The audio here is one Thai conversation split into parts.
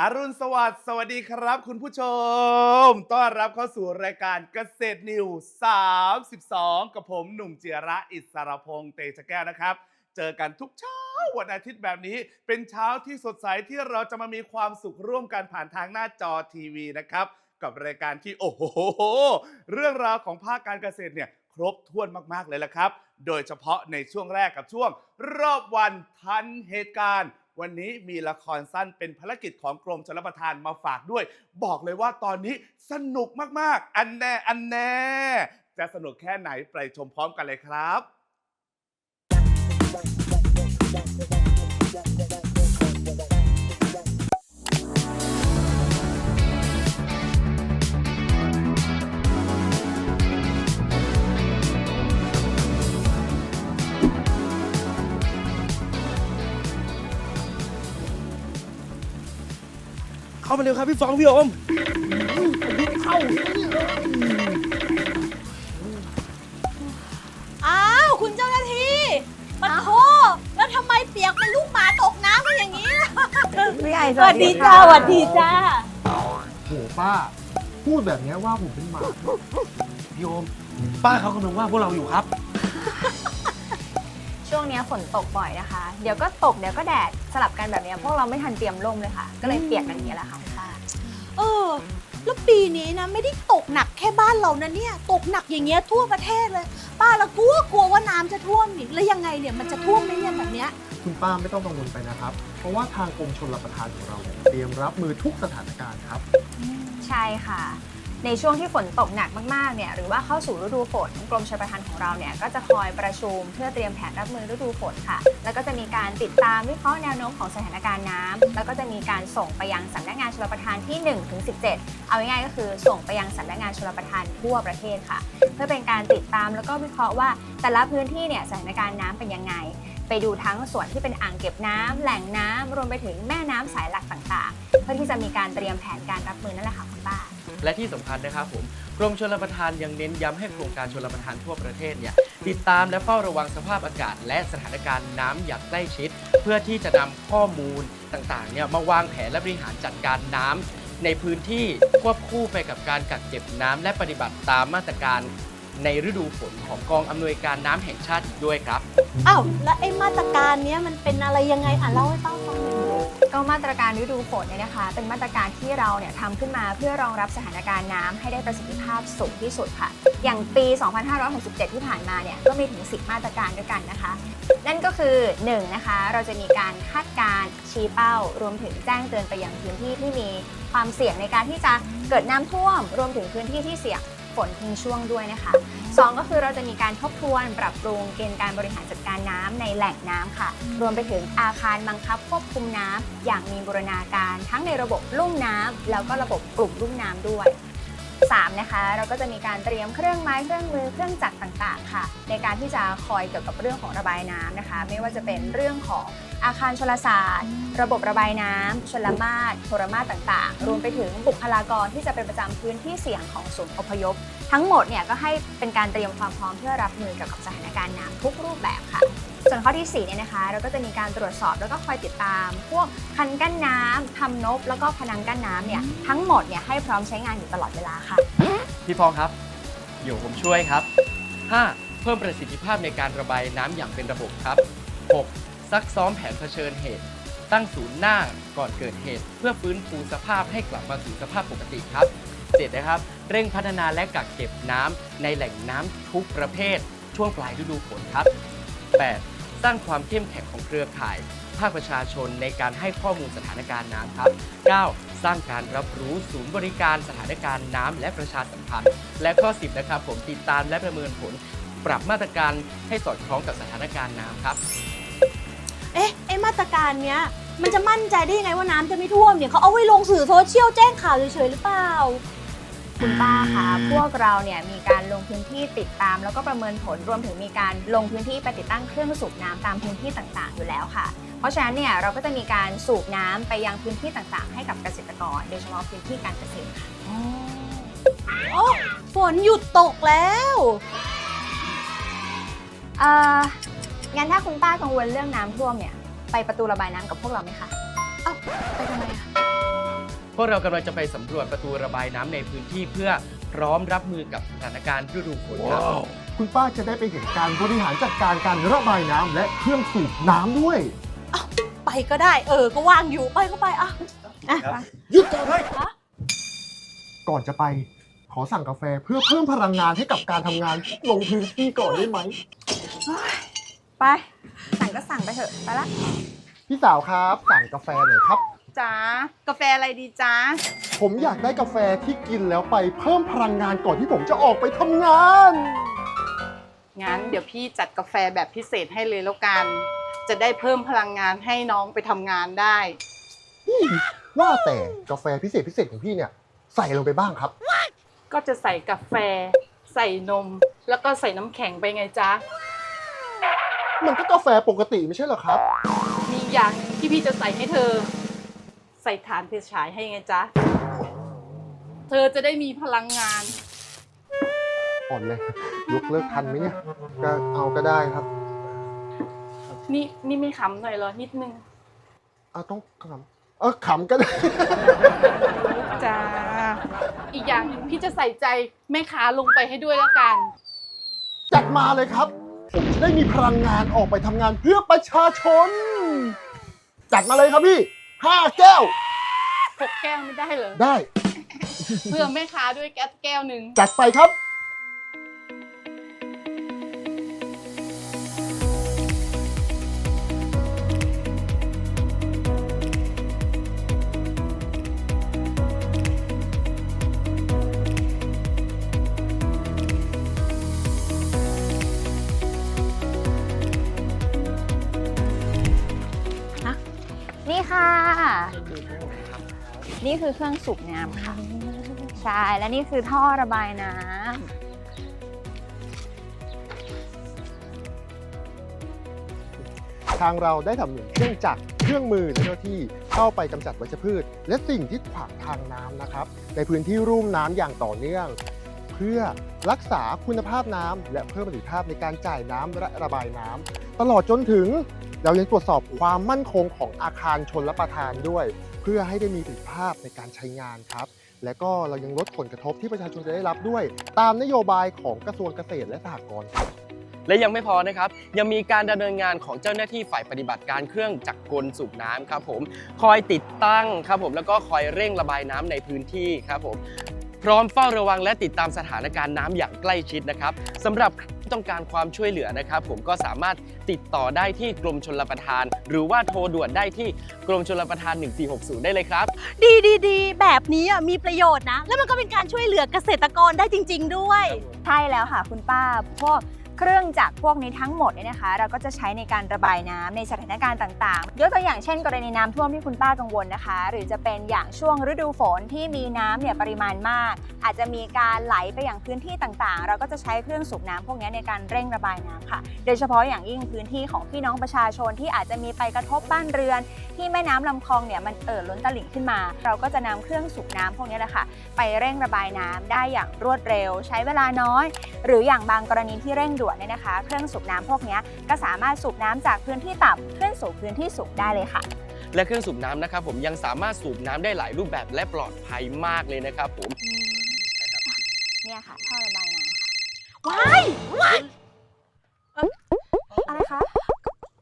อรุณสวัสดิ์สวัสดีครับ คุณผู้ชม ต้อนรับเข้าสู่รายการเกษตรนิว 32 กับผมหนุ่มเจียระอิสรพงษ์เตชะแก้วนะครับ เจอกันทุกเช้าวันอาทิตย์แบบนี้เป็นเช้าที่สดใสที่เราจะมามีความสุขร่วมกันผ่านทางหน้าจอทีวีนะครับ กับรายการที่โอ้โห เรื่องราวของภาคการเกษตรเนี่ยครบถ้วนมากๆเลยละครับ โดยเฉพาะในช่วงแรกกับช่วง รอบวันทันเหตุการณ์ วันนี้มีละครสั้นเป็นภารกิจของกรมชลประทานมาฝากด้วย บอกเลยว่าตอนนี้สนุกมากๆ อันแน่อันแน่ จะสนุกแค่ไหนไปชมพร้อมกันเลยครับ เข้ามาเร็วครับพี่ฟองพี่โอมอ้าวคุณเจ้าหน้าที่ปะโทแล้วทำไมเปียกเป็นลูกหมาตกน้ำกันอย่างนี้ล่ะพี่ใหญ่สวัสดีจ้าสวัสดีจ้าโหป้า พูดแบบเนี้ยว่าผมเป็นหมาพี่โอมป้าเขากำลังว่าพวกเราอยู่ครับ ช่วงเนี้ยฝนตกบ่อยนะคะ เดี๋ยวก็ตกเดี๋ยวก็แดดสลับกันแบบเนี้ยพวกเราไม่ทันเตรียมร่มเลยค่ะ ก็เลยเปียกกันอย่างนี้ยแหละค่ะคุณป้าเออ แล้วปีนี้นะไม่ได้ตกหนักแค่บ้านเรานะเนี่ย ตกหนักอย่างเงี้ยทั่วประเทศเลย ป้าละกลัวกลัวว่าน้ำจะท่วมนี่แล้วยังไงเนี่ยมันจะท่วมไหมเนี่ยแบบเนี้ย คุณป้าไม่ต้องกังวลไปนะครับ เพราะว่าทางกรมชลประทานของเราเนี่ยเตรียมรับมือทุกสถานการณ์ครับ ใช่ค่ะ ในช่วงที่ฝนตกหนักมากๆเนี่ยหรือว่าเข้าสู่ฤดูฝนกรมชลประทานของเราเนี่ยก็จะคอยประชุมเพื่อเตรียมแผนรับมือฤดูฝนค่ะ แล้วก็จะมีการติดตามวิเคราะห์แนวโน้มของสถานการณ์น้ำแล้วก็จะมีการส่งไปยังสำนักงานชลประทานที่1ถึง17 เอาง่ายๆก็คือส่งไปยังสำนักงานชลประทานทั่วประเทศค่ะ เพื่อเป็นการติดตามแล้วก็วิเคราะห์ว่าแต่ละพื้นที่เนี่ยสถานการณ์น้ำเป็นยังไงไปดูทั้งส่วนที่เป็นอ่างเก็บน้ำแหล่งน้ำรวมไปถึงแม่น้ำสายหลักต่างๆ เพื่อที่จะมีการเตรียมแผนการรับมือนั่นแหละค่ะคุณป้า และที่สำคัญนะครับผมกรมชลประทานยังเน้นย้ำให้โครงการชลประทานทั่วประเทศเนี่ยติดตามและเฝ้าระวังสภาพอากาศ และสถานการณ์น้ำอย่างใกล้ชิด เพื่อที่จะนำข้อมูลต่างๆเนี่ยมาวางแผนและบริหารจัดการน้ำในพื้นที่ควบคู่ไปกับการกักเก็บน้ำและปฏิบัติตามมาตรการในฤดูฝนของกองอำนวยการน้ำแห่งชาติอีกด้วยครับ อ้าว แล้วไอ้มาตรการเนี้ยมันเป็นอะไรยังไงอะเล่าให้ป้าฟังหน่อย ก็มาตรการฤดูฝนเนี่ยนะคะ เป็นมาตรการที่เราเนี่ยทำขึ้นมาเพื่อรองรับสถานการณ์น้ำให้ได้ประสิทธิภาพสูงที่สุดค่ะ อย่างปี 2567 ที่ผ่านมาเนี่ยก็มีถึง 10 มาตรการด้วยกันนะคะ นั่นก็คือ1นะคะเราจะมีการคาดการชี้เป้า รวมถึงแจ้งเตือนไปยังพื้นที่ที่มีความเสี่ยงในการที่จะเกิดน้ำท่วม รวมถึงพื้นที่ที่เสี่ยง ฝนทิ้งช่วงด้วยนะคะสองก็คือเราจะมีการทบทวนปรับปรุงเกณฑ์การบริหารจัดการน้ำในแหล่งน้ำค่ะ รวมไปถึงอาคารบังคับควบคุมน้ำอย่างมีบูรณาการ ทั้งในระบบลุ่มน้ำแล้วก็ระบบกลุ่มลุ่มน้ำด้วย3นะคะเราก็จะมีการเตรียมเครื่องไม้เครื่องมือเครื่องจักรต่างๆ ค่ะ ในการที่จะคอยเกี่ยวกับเรื่องของระบายน้ำนะคะ ไม่ว่าจะเป็นเรื่องของอาคารชลศาสตร์ ระบบระบายน้ำชลมาศโทรมาศต่างๆ รวมไปถึงบุคลากรที่จะเป็นประจำพื้นที่เสี่ยงของศูนย์อพยพ ทั้งหมดเนี่ยก็ให้เป็นการเตรียมความพร้อมเพื่อรับมือเกี่ยวกับสถานการณ์น้ำทุกรูปแบบค่ะ ส่วนข้อที่4เนี่ยนะคะ เราก็จะมีการตรวจสอบแล้วก็คอยติดตาม พวกคันกั้นน้ำทำนบ แล้วก็พนังกั้นน้ำเนี่ยทั้งหมดเนี่ยให้พร้อมใช้งานอยู่ตลอดเวลาค่ะ พี่พองครับ เดี๋ยวผมช่วยครับ 5. เพิ่มประสิทธิภาพในการระบายน้ำอย่างเป็นระบบครับ 6. ซักซ้อมแผนเผชิญเหตุ ตั้งศูนย์หน้าก่อนเกิดเหตุ เพื่อฟื้นฟูสภาพให้กลับมาสู่สภาพปกติครับ 7. นะครับ เร่งพัฒนาและกักเก็บน้ำในแหล่งน้ำทุกประเภท ช่วงปลายฤดูฝนครับ 8. สร้างความเข้มแข็งของเครือข่าย ภาคประชาชนในการให้ข้อมูลสถานการณ์น้ำครับ 9. สร้างการรับรู้ศูนย์บริการสถานการณ์น้ำและประชาสัมพันธ์ และข้อ 10 นะครับ ผมติดตามและประเมินผล ปรับมาตรการให้สอดคล้องกับสถานการณ์น้ำครับ เอ๊ะไอ้มาตรการเนี้ยมันจะมั่นใจได้ยังไงว่าน้ำจะไม่ท่วมเนี่ยเขาเอาไว้ลงสื่อโซเชียลแจ้งข่าวเฉยๆหรือเปล่า คุณป้าคะพวกเราเนี่ยมีการลงพื้นที่ติดตาม แล้วก็ประเมินผลรวมถึงมีการลงพื้นที่ไปติดตั้งเครื่องสูบน้ำตามพื้นที่ต่างๆ อยู่แล้วค่ะ เพราะฉะนั้นเนี่ยเราก็จะมีการสูบน้ำไปยังพื้นที่ต่างๆ ให้กับเกษตรกร โดยเฉพาะพื้นที่การเกษตรค่ะโอ้ฝนหยุดตกแล้ว เอ่อ งั้นถ้าคุณป้ากังวลเรื่องน้ำท่วมเนี่ย ไปประตูระบายน้ำกับพวกเราไหมคะไปทำไมอะ พวกเรากำลังจะไปสำรวจประตูระบายน้ำในพื้นที่เพื่อพร้อมรับมือกับสถานการณ์ฤดูฝนครับ คุณป้าจะได้ไปเห็นการบริหารจัดการการระบายน้ำและเครื่องสูบน้ำด้วย ไปก็ได้ เออ ก็ว่างอยู่ ไปก็ไปอะอะครับไปหยุดก่อนเลยก่อนจะไป ขอสั่งกาแฟเพื่อเพิ่มพลังงานให้กับการทำงานลงพื้นที่ก่อนได้ไหม ไป สั่งก็สั่งไปเถอะ ไปละพี่สาวครับ สั่งกาแฟหน่อยครับ จ้ากาแฟอะไรดีจ้าผมอยากได้กาแฟที่กินแล้วไปเพิ่มพลังงานก่อนที่ผมจะออกไปทำงาน งั้นเดี๋ยวพี่จัดกาแฟแบบพิเศษให้เลยแล้วกัน จะได้เพิ่มพลังงานให้น้องไปทำงานได้ ว่าแต่กาแฟพิเศษพิเศษของพี่เนี่ย ใส่ลงไปบ้างครับ ก็จะใส่กาแฟ ใส่นม แล้วก็ใส่น้ำแข็งไปไงจ๊ะ มันก็กาแฟปกติไม่ใช่เหรอครับ มีอย่างหนึ่งที่พี่จะใส่ให้เธอ ใส่ฐานเพชฉายให้ไงจ๊ะ เธอจะได้มีพลังงาน อ่อนเลยยกเลิกทันไหมเนี่ย ก็เอาก็ได้ครับนี่นี่ไม่ขำหน่อยเหรอ นิดนึงเอาต้องขำเออขำก็ได้ จ้า อีกอย่างหนึ่งพี่จะใส่ใจแม่ค้าลงไปให้ด้วยแล้วกัน จัดมาเลยครับ ผมจะได้มีพลังงานออกไปทำงานเพื่อประชาชน จัดมาเลยครับพี่ห้าแก้วหกแก้วไม่ได้เหรอได้ เพื่อแม่ค้าด้วยแก้วแก้วหนึ่งจัดไปครับ นี่คือเครื่องสูบน้ำค่ะ ใช่ และนี่คือท่อระบายน้ำทางเราได้ทำหนุนเครื่องจักรเครื่องมือและเจ้าหน้าที่เข้าไปกำจัดวัชพืช และสิ่งที่ขวางทางน้ำนะครับ ในพื้นที่รุ่มน้ำอย่างต่อเนื่อง เพื่อรักษาคุณภาพน้ำและเพิ่มประสิทธิภาพในการจ่ายน้ำและระบายน้ำตลอดจนถึงเรายังตรวจสอบความมั่นคงของอาคารชนรับประทานด้วยเพื่อให้ได้มีประสิทธิภาพในการใช้งานครับ และก็เรายังลดผลกระทบที่ประชาชนจะได้รับด้วย ตามนโยบายของกระทรวงเกษตรและสหกรณ์ครับและยังไม่พอนะครับ ยังมีการดำเนินงานของเจ้าหน้าที่ฝ่ายปฏิบัติการเครื่องจักรกลสูบน้ำครับผม คอยติดตั้งครับผมแล้วก็คอยเร่งระบายน้ำในพื้นที่ครับผม พร้อมเฝ้าระวังและติดตามสถานการณ์น้ำอย่างใกล้ชิดนะครับสำหรับใครที่ต้องการความช่วยเหลือนะครับ ผมก็สามารถติดต่อได้ที่กรมชลประทาน หรือว่าโทรด่วนได้ที่กรมชลประทาน 1460 ได้เลยครับ ดีดีดีแบบนี้อะมีประโยชน์นะ แล้วมันก็เป็นการช่วยเหลือเกษตรกรได้จริง ๆ ด้วย ใช่แล้วค่ะคุณป้าพวก เครื่องจักรพวกนี้ทั้งหมดเนี่ยนะคะ เราก็จะใช้ในการระบายน้ำในสถานการณ์ต่างๆ ยกตัวอย่างเช่น กรณีน้ำท่วมที่คุณป้ากังวลนะคะ หรือจะเป็นอย่างช่วงฤดูฝนที่มีน้ำเนี่ยปริมาณมาก อาจจะมีการไหลไปอย่างพื้นที่ต่างๆ เราก็จะใช้เครื่องสูบน้ำพวกนี้ในการเร่งระบายน้ำค่ะ โดยเฉพาะอย่างยิ่งพื้นที่ของพี่น้องประชาชนที่อาจจะมีไปกระทบบ้านเรือน ที่แม่น้ำลำคลองเนี่ยมันเอ่อล้นตลิ่งขึ้นมา เราก็จะนำเครื่องสูบน้ำพวกนี้แหละค่ะไปเร่งระบายน้ำได้อย่างรวดเร็ว ใช้เวลาน้อย หรืออย่างบางกรณีที่เร่งด่วนเนี่ยนะคะ เครื่องสูบน้ำพวกนี้ก็สามารถสูบน้ำจากพื้นที่ต่ำขึ้นสู่พื้นที่สูงได้เลยค่ะ และเครื่องสูบน้ำนะครับผมยังสามารถสูบน้ำได้หลายรูปแบบและปลอดภัยมากเลยนะครับผมใช่ครับเนี่ยค่ะท่อระบายน้ำค่ะว้ายว้ายอะไรคะ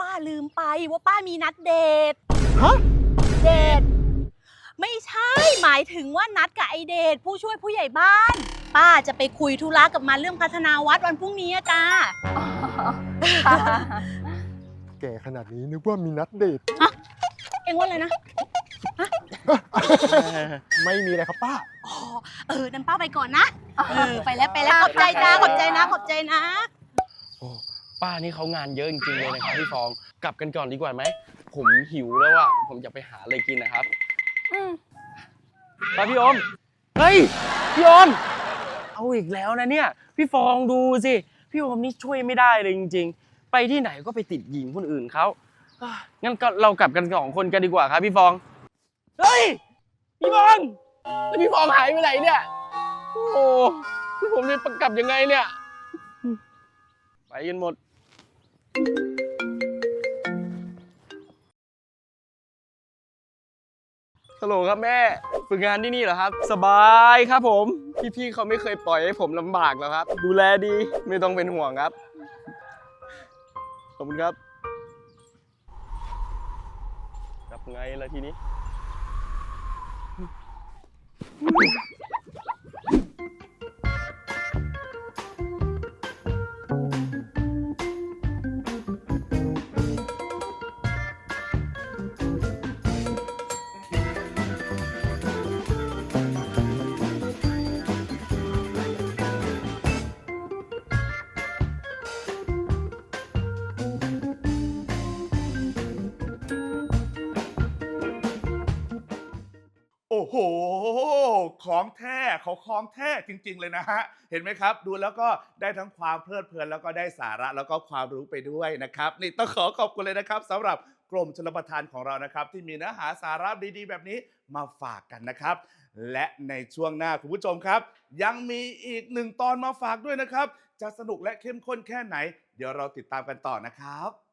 ป้าลืมไปว่าป้ามีนัดเดทฮะเดทไม่ใช่หมายถึงว่านัดกับไอเดทผู้ช่วยผู้ใหญ่บ้าน ป้าจะไปคุยธุระกับมันเรื่องพัฒนาวัดวันพรุ่งนี้อะจ้า แก่ขนาดนี้นึกว่ามีนัดเดทเอ็งว่าอะไรนะ ไม่มีเลยครับป้า อ๋อ เออนั้นป้าไปก่อนนะ เออ ไปแล้วไปแล้วขอบใจจ้าขอบใจนะ ขอบใจนะ โอ้ป้านี่เขางานเยอะจริงๆเลยนะครับพี่ฟองกลับกันก่อนดีกว่าไหม ผมหิวแล้วอะผมจะไปหาอะไรกินนะครับอืมป้าพี่อมเฮ้ยพี่โอม เอาอีกแล้วนะเนี่ย พี่ฟองดูสิ พี่โอมนี่ช่วยไม่ได้เลยจริง ๆ ไปที่ไหนก็ไปติดหญิงคนอื่นเขาอะงั้นก็เรากลับกันสองคนกันดีกว่าครับพี่ฟอง เฮ้ย พี่ฟองแล้วพี่ฟองหายไปไหนเนี่ย โอ้โหแล้วผมจะกลับยังไงเนี่ย ไปกันหมด ฮัลโหลครับแม่ฝึกงานที่นี่เหรอครับ สบายครับผม พี่ๆเขาไม่เคยปล่อยให้ผมลำบากแล้วครับ ดูแลดีไม่ต้องเป็นห่วงครับ ขอบคุณครับกลับไงล่ะทีนี้ โอ้โห ของแท้เขาของแท้จริง ๆ เลยนะฮะ เห็นไหมครับ ดูแล้วก็ได้ทั้งความเพลิดเพลินแล้วก็ได้สาระแล้วก็ความรู้ไปด้วยนะครับ นี่ต้องขอขอบคุณเลยนะครับสำหรับกรมชลประทานของเรานะครับ ที่มีเนื้อหาสาระดีๆ แบบนี้มาฝากกันนะครับ และในช่วงหน้าคุณผู้ชมครับ ยังมีอีกหนึ่งตอนมาฝากด้วยนะครับ จะสนุกและเข้มข้นแค่ไหน เดี๋ยวเราติดตามกันต่อนะครับ